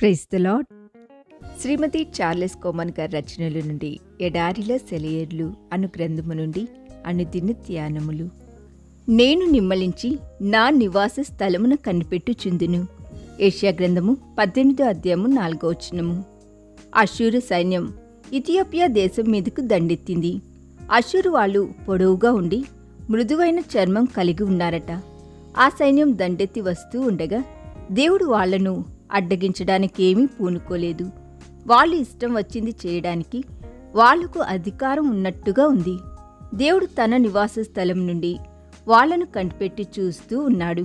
Praise the lord Shrimati Charles Cowman గారి రచనల నుండి ఎడారిలో సెలయర్లు అను గ్రంథము నుండి అనుదిన ధ్యానములు నేను నిమ్మలించి నా నివాస స్థలమున కనిపెట్టుచుందును. ఏషియా గ్రంథము పద్దెనిమిదో అధ్యాయము నాలుగో వచనము. అషూరు సైన్యం ఇథియోపియా దేశం మీదకు దండెత్తింది. అషూరు వాళ్ళు పొడవుగా ఉండి మృదువైన చర్మం కలిగి ఉన్నారట. ఆ సైన్యం దండెత్తి వస్తూ ఉండగా దేవుడు వాళ్ళను అడ్డగించడానికి ఏమీ పూనుకోలేదు. వాళ్ళు ఇష్టం వచ్చింది చేయడానికి వాళ్ళకు అధికారం ఉన్నట్టుగా ఉంది. దేవుడు తన నివాస స్థలం నుండి వాళ్ళను కంటిపెట్టి చూస్తూ ఉన్నాడు.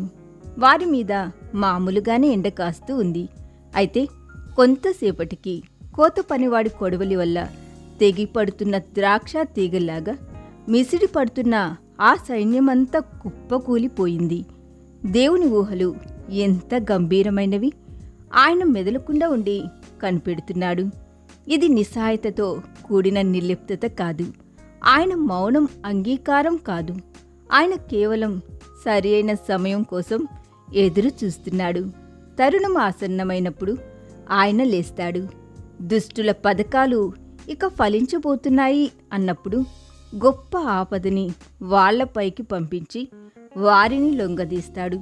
వారి మీద మామూలుగానే ఎండ కాస్తూ ఉంది. అయితే కొంతసేపటికి కోత పనివాడి కొడవలి వల్ల తెగిపడుతున్న ద్రాక్ష తీగల్లాగా మిసిడి పడుతున్న ఆ సైన్యమంతా కుప్పకూలిపోయింది. దేవుని ఊహలు ఎంత గంభీరమైనవి! ఆయన మెదలకుండా ఉండి కనిపెడుతున్నాడు. ఇది నిస్సహాయతతో కూడిన నిర్లిప్తత కాదు. ఆయన మౌనం అంగీకారం కాదు. ఆయన కేవలం సరి అయిన సమయం కోసం ఎదురు చూస్తున్నాడు. తరుణం ఆసన్నమైనప్పుడు ఆయన లేస్తాడు. దుష్టుల పథకాలు ఇక ఫలించబోతున్నాయి అన్నప్పుడు గొప్ప ఆపదని వాళ్ళపైకి పంపించి వారిని లొంగదీస్తాడు.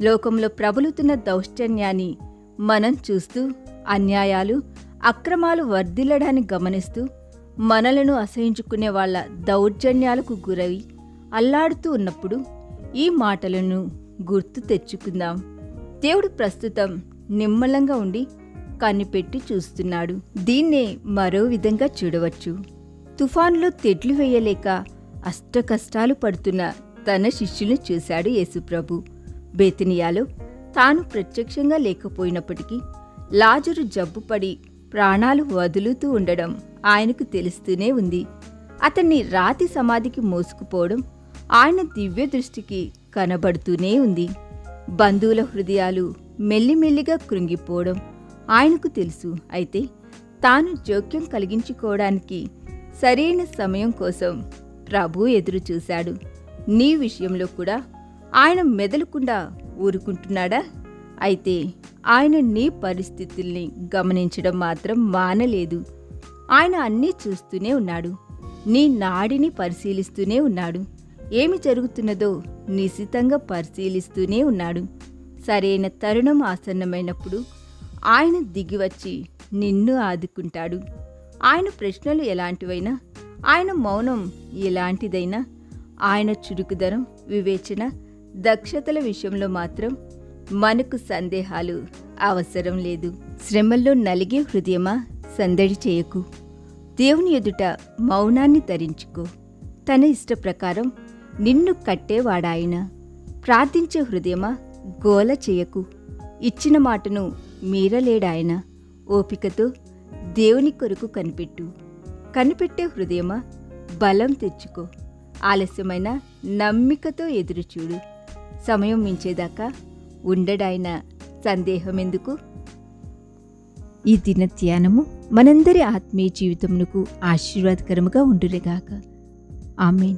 లోకంలో ప్రబలుతున్న దౌష్టన్యాన్ని మనం చూస్తూ అన్యాయాలు అక్రమాలు వర్ధిల్లడాన్ని గమనిస్తూ మనలను అసహించుకునే వాళ్ళ దౌర్జన్యాలకు గురవి అల్లాడుతూ ఉన్నప్పుడు ఈ మాటలను గుర్తు తెచ్చుకుందాం. దేవుడు ప్రస్తుతం నిమ్మలంగా ఉండి కనిపెట్టి చూస్తున్నాడు. దీన్నే మరో విధంగా చూడవచ్చు. తుఫాన్లో తెడ్లు వేయలేక అష్టకష్టాలు పడుతున్న తన శిష్యుని చూశాడు యేసుప్రభు. బేతినియాలో తాను ప్రత్యక్షంగా లేకపోయినప్పటికీ లాజరు జబ్బుపడి ప్రాణాలు వదులుతూ ఉండడం ఆయనకు తెలుస్తూనే ఉంది. అతన్ని రాతి సమాధికి మోసుకుపోవడం ఆయన దివ్య దృష్టికి కనబడుతూనే ఉంది. బంధువుల హృదయాలు మెల్లిమెల్లిగా కృంగిపోవడం ఆయనకు తెలుసు. అయితే తాను జోక్యం కలిగించుకోవడానికి సరైన సమయం కోసం ప్రభు ఎదురు చూశాడు నీ విషయంలో కూడా ఆయన మెదలకుండా ఊరుకుంటున్నాడా? అయితే ఆయన నీ పరిస్థితుల్ని గమనించడం మాత్రం మానలేదు. ఆయన అన్నీ చూస్తూనే ఉన్నాడు. నీ నాడిని పరిశీలిస్తూనే ఉన్నాడు. ఏమి జరుగుతున్నదో నిశితంగా పరిశీలిస్తూనే ఉన్నాడు. సరైన తరుణం ఆసన్నమైనప్పుడు ఆయన దిగివచ్చి నిన్ను ఆదుకుంటాడు. ఆయన ప్రశ్నలు ఎలాంటివైనా ఆయన మౌనం ఎలాంటిదైనా ఆయన చురుకుదనం వివేచన దక్షతల విషయంలో మాత్రం మనకు సందేహాలు అవసరం లేదు. శ్రమల్లో నలిగే హృదయమా? సందడి చేయకు. దేవుని ఎదుట మౌనాన్ని ధరించుకో. తన ఇష్ట ప్రకారం నిన్ను కట్టేవాడాయన. ప్రార్థించే హృదయమా? గోల చేయకు. ఇచ్చిన మాటను మీరలేడాయన. ఓపికతో దేవుని కొరకు కనిపెట్టు. కనిపెట్టే హృదయమా? బలం తెచ్చుకో. ఆలస్యమైన నమ్మికతో ఎదురుచూడు. సమయం మించేదాకా ఉండడాయన సందేహం ఎందుకు ఈ దిన ధ్యానము మనందరి ఆత్మీయ జీవితమునకు ఆశీర్వాదకరముగా ఉండురేగాక. ఆమెన్.